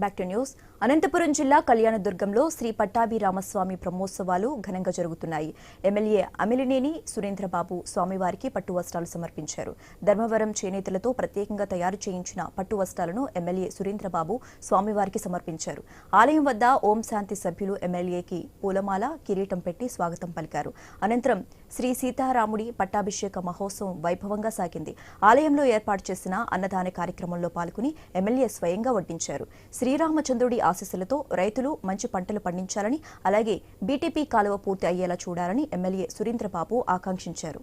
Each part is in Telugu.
బ్యాక్ టు న్యూస్ అనంతపురం జిల్లా కళ్యాణదుర్గంలో శ్రీ పట్టాభి రామస్వామి బ్రహ్మోత్సవాలు ఘనంగా జరుగుతున్నాయి. ఎమ్మెల్యే అమిలినేని సురేంద్రబాబు స్వామివారికి పట్టు వస్త్రాలు సమర్పించారు. ధర్మవరం చేనేతలతో ప్రత్యేకంగా తయారు చేయించిన పట్టు వస్త్రాలను ఎమ్మెల్యే సురేంద్రబాబు స్వామివారికి సమర్పించారు. ఆలయం వద్ద ఓం శాంతి సభ్యులు ఎమ్మెల్యేకి పూలమాల కిరీటం పెట్టి స్వాగతం పలికారు. అనంతరం శ్రీ సీతారాముడి పట్టాభిషేక మహోత్సవం వైభవంగా సాగింది. ఆలయంలో ఏర్పాటు చేసిన అన్నదాన కార్యక్రమంలో పాల్గొని ఎమ్మెల్యే స్వయంగా వడ్డించారు. శ్రీరామచంద్రుడి ఆశీస్సులతో రైతులు మంచి పంటలు పండించాలని అలాగే బీటీపీ కాలువ పూర్తి అయ్యేలా చూడాలని ఎమ్మెల్యే సురేంద్రబాబు ఆకాంక్షించారు.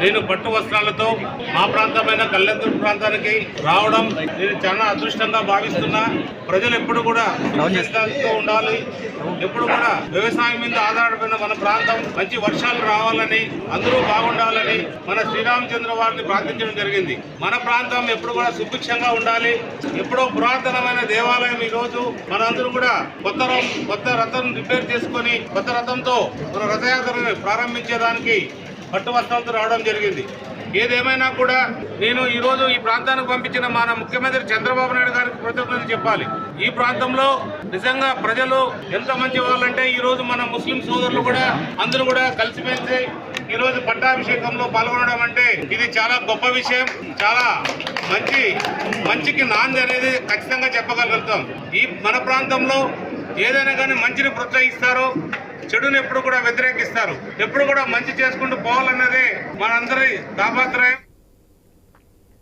నేను పట్టు వస్త్రాలతో మా ప్రాంతమైన కళ్యాణదుర్గ ప్రాంతానికి రావడం నేను చాలా అదృష్టంగా భావిస్తున్నా. ప్రజలు ఎప్పుడు కూడా ఉండాలి. ఎప్పుడు కూడా వ్యవసాయం మీద ఆధారపడిన మన ప్రాంతం మంచి వర్షాలు రావాలని అందరూ బాగుండాలని మన శ్రీరామచంద్ర వారిని ప్రార్థించడం జరిగింది. మన ప్రాంతం ఎప్పుడు కూడా సుభిక్షంగా ఉండాలి. ఎప్పుడో పురాతనమైన దేవాలయం ఈ రోజు మనందరూ కూడా కొత్త కొత్త రథం రిపేర్ చేసుకొని కొత్త రథంతో మన రథయాత్రను ప్రారంభించేదానికి పట్టు వస్త్రాలతో రావడం జరిగింది. ఏదేమైనా కూడా నేను ఈరోజు ఈ ప్రాంతానికి పంపించిన మన ముఖ్యమంత్రి చంద్రబాబు నాయుడు గారికి కృతజ్ఞతలు చెప్పాలి. ఈ ప్రాంతంలో నిజంగా ప్రజలు ఎంత మంచి వాళ్ళంటే ఈరోజు మన ముస్లిం సోదరులు కూడా అందరూ కూడా కలిసిమెలిసి ఈరోజు పట్టాభిషేకంలో పాల్గొనడం అంటే ఇది చాలా గొప్ప విషయం చాలా మంచి మంచికి నాంది అనేది ఖచ్చితంగా చెప్పగలుగుతాం. ఈ మన ప్రాంతంలో ఏదైనా కానీ మంచిని ప్రోత్సహిస్తారు చెడుని ఎప్పుడు కూడా వ్యతిరేకిస్తారు. ఎప్పుడు కూడా మంచి చేసుకుంటూ పోవాలన్నదే మనందరి తాపత్రయం